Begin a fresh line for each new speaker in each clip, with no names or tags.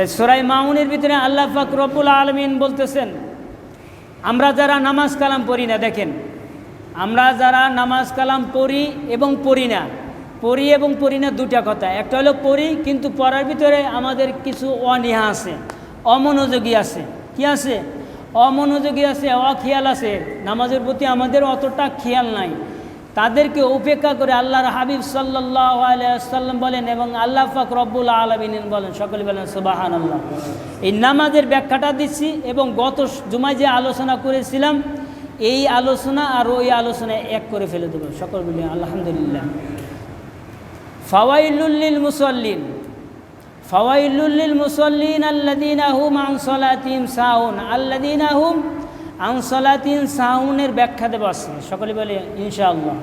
তাই সোরাই মাউনের ভিতরে আল্লাহ পাক রব্বুল আলমিন বলতেছেন, আমরা যারা নামাজ কালাম পড়ি না, দেখেন, আমরা যারা নামাজ কালাম পড়ি এবং পড়ি না, পড়ি এবং পড়ি না দুটা কথা, একটা হলো পড়ি কিন্তু পড়ার ভিতরে আমাদের কিছু অনীহা আছে, অমনোযোগী আছে, কি আছে? অমনোযোগী আছে, অখেয়াল আছে, নামাজের প্রতি আমাদের অতটা খেয়াল নাই তাদেরকে উপেক্ষা করে আল্লাহর হাবিব আলাইসাল্লাম বলেন এবং আল্লাহ পাক রব্বুল আলমিন বলেন, সকলে বলেন সুবাহান আল্লাহ এই নামাজের ব্যাখ্যাটা দিচ্ছি এবং গত জুমায় যে আলোচনা করেছিলাম, এই আলোচনা আর ওই আলোচনায় এক করে ফেলে দেবো। সকল বলি আলহামদুলিল্লাহ। ফাওয়াইলুল্লিল মুসল্লিন। ফাওয়াইলুল্লিল মুসল্লিন আল্লাদিন আহুম আনসলাতিম সাউন। আল্লাদিন আহুম আনসলাতিন সাউনের ব্যাখ্যা দেব আছে সকলে বলে, ইনশাআল্লাহ।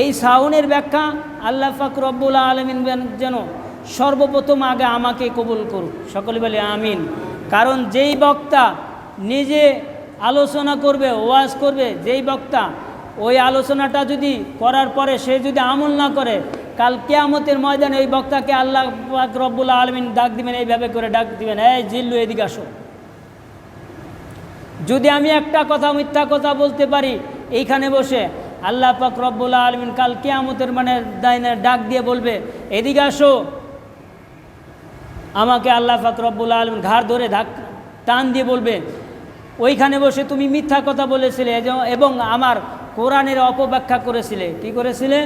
এই সাউনের ব্যাখ্যা আল্লাহ ফাক রব্বুল আলমিন যেন সর্বপ্রথম আগে আমাকে কবুল করুক। সকলে বলে, আমিন। কারণ যেই বক্তা নিজে আলোচনা করবে, ওয়াজ করবে, যেই বক্তা ওই আলোচনাটা যদি করার পরে সে যদি আমল না করে, কাল কেয়ামতের ময়দানে ওই বক্তাকে আল্লাহ রব্বুল আলমিন ডাক দিবেন, এইভাবে করে ডাক দিবেন, এই জিল্লু, এদিকে আসো। যদি আমি একটা কথা, মিথ্যা কথা বলতে পারি, এইখানে বসে আল্লাহ পাক রব্বুল আলমিন কাল কেয়ামতের মানে দাইনের ডাক দিয়ে বলবে, এদিকে আসো। আমাকে আল্লাহ পাক রব্বুল আলমিন ঘাড় ধরে ধাক, টান দিয়ে বলবে, ওইখানে বসে তুমি মিথ্যা কথা বলেছিলে এবং আমার কোরআনের অপব্যাখ্যা করেছিলে। কি করেছিলে?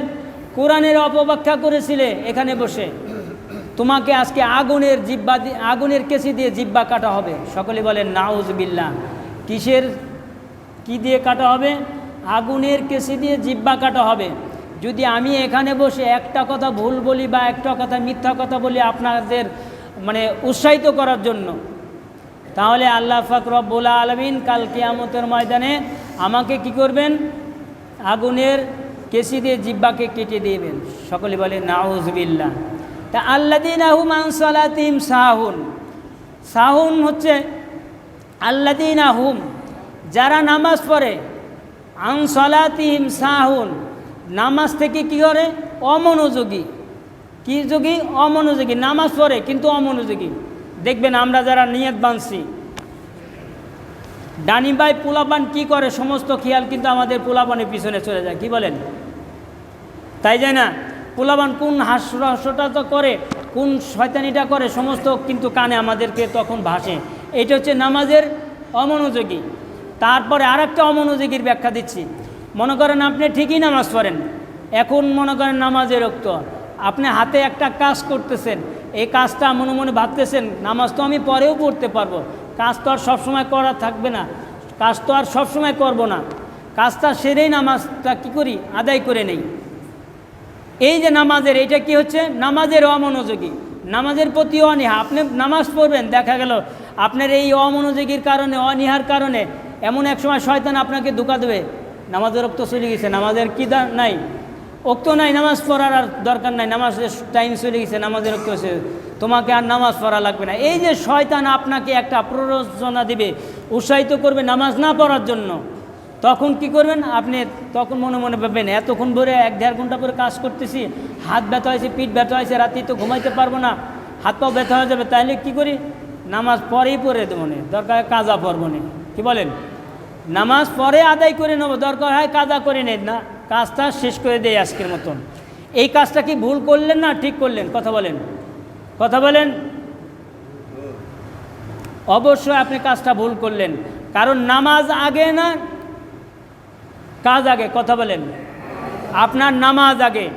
কোরআনের অপব্যাখ্যা করেছিলে, এখানে বসে। তোমাকে আজকে আগুনের জিব্বা আগুনের কেসি দিয়ে জিব্বা কাটা হবে। সকলে বলেন নাউজ বিল্লা কিসের, কি দিয়ে কাটা হবে? আগুনের কেসি দিয়ে জিব্বা কাটা হবে। যদি আমি এখানে বসে একটা কথা ভুল বলি বা একটা কথা মিথ্যা কথা বলি আপনাদের মানে উৎসাহিত করার জন্য, তাহলে আল্লাহ ফাক রব্বুল আলমিন কাল কিয়ামতের ময়দানে আমাকে কি করবেন? আগুনের কেসি দিয়ে জিব্বাকে কেটে দিবেন। সকলে বলে নাউজবিল্লা তা আল্লাদিন আহুম আনসালাতিম সাহুন। সাহুন হচ্ছে আল্লাদিন আহুম যারা নামাজ পড়ে আনসালাতিম সাহুন, নামাজ থেকে কি করে? অমনোযোগী। কি যোগী? অমনোযোগী। নামাজ পড়ে, কিন্তু অমনোযোগী। দেখবেন আমরা যারা নিয়ত বানছি ডানিবাই পোলাপান কি করে? সমস্ত খেয়াল কিন্তু আমাদের পোলাপানের পিছনে চলে যায়। কি বলেন? তাই যায় না? পোলাবান কোন হাস্য হাস্যটা তো করে, কোন শয়তানিটা করে, সমস্ত কিন্তু কানে আমাদেরকে তখন ভাসে। এটা হচ্ছে নামাজের অমনোযোগী। তারপরে আর একটা অমনোযোগীর ব্যাখ্যা দিচ্ছি। মনে করেন আপনি ঠিকই নামাজ পড়েন। এখন মনে করেন নামাজের রক্ত। আপনি হাতে একটা কাজ করতেছেন। এই কাজটা মনে মনে ভাবতেছেন, নামাজ তো আমি পরেও পড়তে পারব। কাজ তো আর সবসময় করা থাকবে না। কাজ তো আর সবসময় করব না। কাজটা সেরেই নামাজটা কী করি? আদায় করে নেই। এই যে নামাজের, এটা কি হচ্ছে? নামাজের অমনোযোগী। নামাজের প্রতি অনীহা। আপনি নামাজ পড়বেন, দেখা গেল আপনার এই অমনোযোগীর কারণে, অনীহার কারণে এমন এক সময় শয়তান আপনাকে ধোকা দেবে। নামাজের রক্ত চলে গেছে, নামাজের কি নাই। অক্ত নাই, নামাজ পড়ার আর দরকার নাই, নামাজের টাইম চলে গেছে, নামাজের রক্ত হয়েছে তোমাকে আর নামাজ পড়া লাগবে না। এই যে শয়তান আপনাকে একটা প্ররোচনা দিবে, উৎসাহিত করবে নামাজ না পড়ার জন্য, তখন কি করবেন? আপনি তখন মনে মনে ভাববেন, এতক্ষণ ভরে এক দেড় ঘণ্টা পরে কাজ করতেছি, হাত ব্যথা হয়েছে, পিঠ ব্যথা হয়েছে রাতে তো ঘুমাইতে পারব না হাত পাও ব্যথা হয়ে যাবে তাহলে কি করি? নামাজ পরেই পড়ে দেবো নে, দরকার কাজা পড়ব নে। কি বলেন? নামাজ পরে আদায় করে নেব, দরকার হয় কাজা করে নেই না, কাজটা শেষ করে দেয় আজকের মতন। এই কাজটা কি ভুল করলেন না ঠিক করলেন? কথা বলেন। কথা বলেন। অবশ্যই আপনি কাজটা ভুল করলেন। কারণ নামাজ আগে না, কাজ আগে, কথা বলেন। আপনার নামাজ আগে।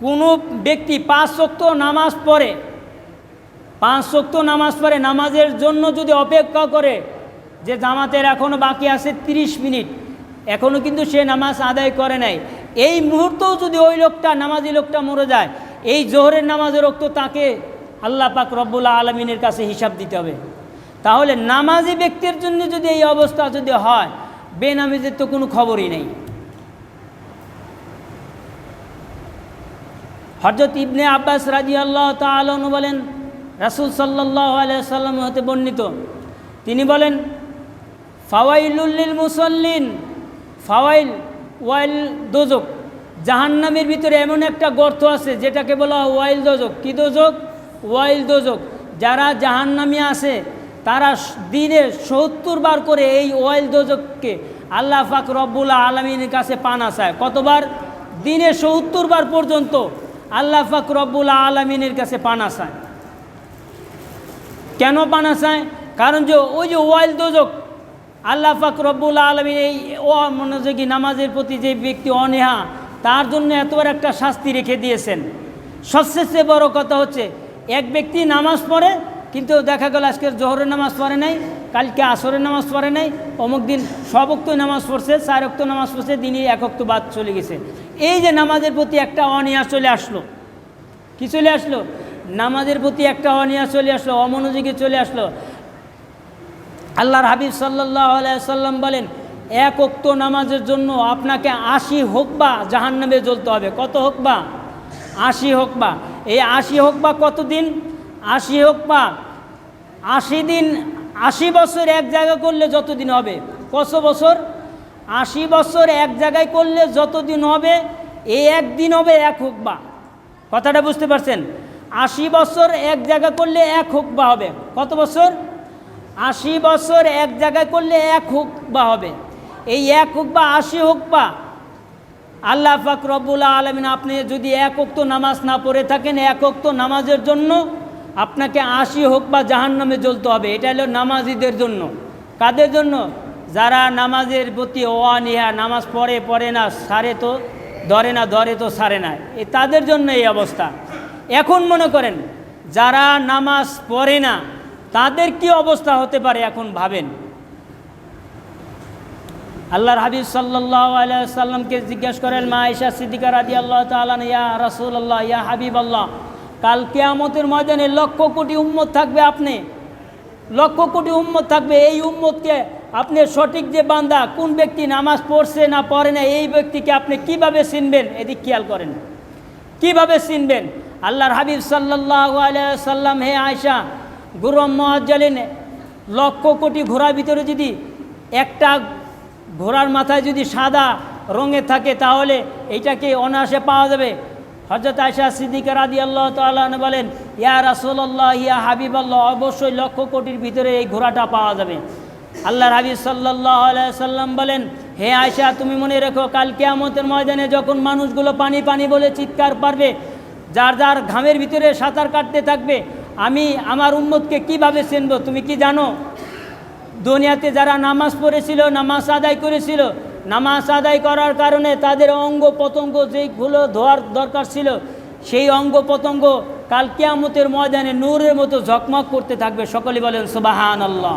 কোনো ব্যক্তি পাঁচ শক্ত নামাজ পড়ে পাঁচ শক্ত নামাজ পড়ে, নামাজের জন্য যদি অপেক্ষা করে যে জামাতের এখনও বাকি আছে 30 মিনিট এখনও কিন্তু সে নামাজ আদায় করে নাই। এই মুহূর্তেও যদি ওই লোকটা, নামাজি লোকটা মরে যায়, এই জোহরের নামাজের রক্ত তাকে আল্লাহ পাক রব্বুল্লা আলমিনের কাছে হিসাব দিতে হবে। তাহলে নামাজি ব্যক্তির জন্য যদি এই অবস্থা যদি হয়, বেনামাজের তো কোনো খবরই নেই। হজরত ইবনে আব্বাস রাজি আল্লাহ তালন বলেন রাসুল সাল্লাহ সাল্লাম হতে বর্ণিত। তিনি বলেন ফাওয়াইলুল্লিল মুসল্লিন, ফাওয়াইল ওয়াইল দোজক। জাহান্নামের ভিতরে এমন একটা গর্ত আছে, যেটাকে বলা হয় ওয়াইল দোজক। কী দোজক? ওয়াইল দোজক। যারা জাহান্নামি আছে তারা দিনে সত্তর বার করে এই ওয়াইল দোজককে আল্লাহ ফাক রব্বুল্লাহ আলমিনের কাছে পানা চায় কতবার? দিনে সত্তর বার পর্যন্ত আল্লাহ ফাক রব্বুল্লাহ আলমিনের কাছে পানা চায় কেন পানা চায় কারণ যে ওই যে ওয়াইল দোজক, আল্লাহ পাক রব্বুল আলমীর এই মনোযোগী নামাজের প্রতি যে ব্যক্তি অনেহা, তার জন্য এতবার একটা শাস্তি রেখে দিয়েছেন। সবচেয়ে বড় কথা হচ্ছে, এক ব্যক্তি নামাজ পড়ে, কিন্তু দেখা গেল আজকের জোহরের নামাজ পড়ে নাই, কালকে আসরের নামাজ পড়ে নাই, অমুক দিন সব অক্ত নামাজ পড়ছে, চার অক্ত নামাজ পড়ছে দিনই এক অক্ত বাদ চলে গেছে। এই যে নামাজের প্রতি একটা অনিয়া চলে আসলো। কি চলে আসলো? নামাজের প্রতি একটা অনিয়া চলে আসলো, অমনোযোগী চলে আসলো। আল্লাহর হাবিব সাল্লাহ সাল্লাম বলেন, এক অক্ত নামাজের জন্য আপনাকে আশি হোক বা জাহান্নামে জ্বলতে হবে। কত হোক বা আশি হোক বা এই আশি হোক বা কতদিন? আশি হোক বা আশি দিন, আশি বছর এক জায়গায় করলে যতদিন হবে? কত বছর? আশি বছর এক জায়গায় করলে যতদিন হবে, এই একদিন হবে এক হোক বা কথাটা বুঝতে পারছেন? আশি বছর এক জায়গা করলে এক হোক বা হবে। কত বছর? আশি বছর এক জায়গায় করলে এক হোক বা হবে। এই এক হোক বা আশি হোক বা আল্লাহ ফাক রব্বুল্লাহ আলমিন আপনি যদি এক অক্ত নামাজ না পড়ে থাকেন, এক অক্ত নামাজের জন্য আপনাকে আশি হোক বা জাহান্নামে জ্বলতে হবে। এটা হলো নামাজিদের জন্য। কাদের জন্য? যারা নামাজের প্রতি অনিহা, নামাজ পড়ে পড়ে না, সারে তো, ধরে না, ধরে তো সারে না। এ তাদের জন্য এই অবস্থা। এখন মনে করেন, যারা নামাজ পড়ে না, তাদের কি অবস্থা হতে পারে এখন ভাবেন? আল্লাহর হাবিব সাল্লাহ সাল্লামকে জিজ্ঞাসা করেন, মা আয়সা সিদ্দিকা রাজি আল্লাহ তালান ইয়া রাসুল আল্লাহ ইয়া হাবিব আল্লাহ কাল কেয়ামতের ময়দানে লক্ষ কোটি উম্মত থাকবে আপনি? লক্ষ কোটি উম্মত থাকবে, এই উম্মতকে আপনি সঠিক যে বান্দা, কোন ব্যক্তি নামাজ পড়ছে না পড়ে না, এই ব্যক্তিকে আপনি কীভাবে চিনবেন? এদিক খেয়াল করেন। কীভাবে চিনবেন? আল্লাহর হাবিব সাল্লাহ সাল্লাম হে আয়সা গুরম মহাজ্জালিন লক্ষ কোটি ঘোড়ার ভিতরে যদি একটা ঘোড়ার মাথায় যদি সাদা রঙে থাকে, তাহলে এইটাকে অনায়াসে পাওয়া যাবে। হজরত আয়সা সিদ্দিকা রাদি আল্লাহ তাল্লাহ বলেন, ইয়া রাসোল্লাহ ইয়া হাবিব আল্লাহ অবশ্যই লক্ষ কোটির ভিতরে এই ঘোড়াটা পাওয়া যাবে। আল্লাহর হাবিব সাল্লাহ সাল্লাম বলেন, হে আয়সা তুমি মনে রেখো, কাল কেয়ামতের ময়দানে যখন মানুষগুলো পানি পানি বলে চিৎকার পারবে যার যার ঘামের ভিতরে সাঁতার কাটতে থাকবে, আমি আমার উম্মতকে কীভাবে চিনব? তুমি কি জানো? দুনিয়াতে যারা নামাজ পড়েছিল, নামাজ আদায় করেছিল, নামাজ আদায় করার কারণে তাদের অঙ্গ প্রত্যঙ্গ যেইগুলো ধোয়ার দরকার ছিল, সেই অঙ্গ প্রত্যঙ্গ কাল কিয়ামতের ময়দানে নূরের মতো ঝকমক করতে থাকবে। সকলে বলেন সুবাহান আল্লাহ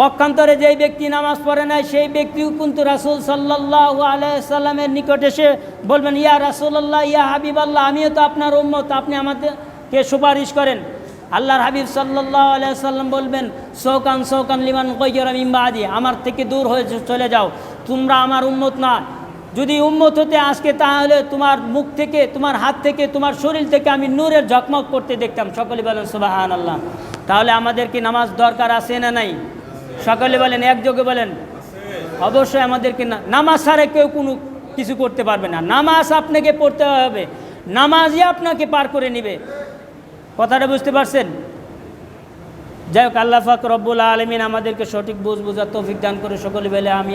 পক্ষান্তরে যেই ব্যক্তি নামাজ পড়ে নাই, সেই ব্যক্তিও কিন্তু রাসুল সাল্লাহ আলাইসাল্লামের নিকট এসে বলবেন, ইয়া রাসুল্লাহ ইয়া হাবিব আল্লাহ আমিও তো আপনার উম্মত, আপনি আমাদেরকে সুপারিশ করেন। আল্লাহর হাবিব সাল্লাহ আলাইসাল্লাম বলবেন, সৌকান সৌকান লিমান কৈজর ইম্বাদি আমার থেকে দূর হয়ে চলে যাও। তোমরা আমার উম্মত না যদি উম্মত হতে আজকে, তাহলে তোমার মুখ থেকে, তোমার হাত থেকে, তোমার শরীর থেকে আমি নূরের ঝকমক করতে দেখতাম। সকলে বলেন সুবাহান আল্লাহ তাহলে আমাদের কি নামাজ দরকার আছে না নাই? সকলে বলেন, একযোগে বলেন, অবশ্যই আমাদেরকে নামাজ ছাড়া কেউ কোনো কিছু করতে পারবে না। নামাজ আপনাকে পড়তে হবে, নামাজই আপনাকে পার করে নিবে। কথাটা বুঝতে পারছেন? যাই হোক, আল্লাহ ফাক রব্বুল আলমিন আমাদেরকে সঠিক বুঝ বুঝার তৌফিক দান করে সকলে বেলে আমি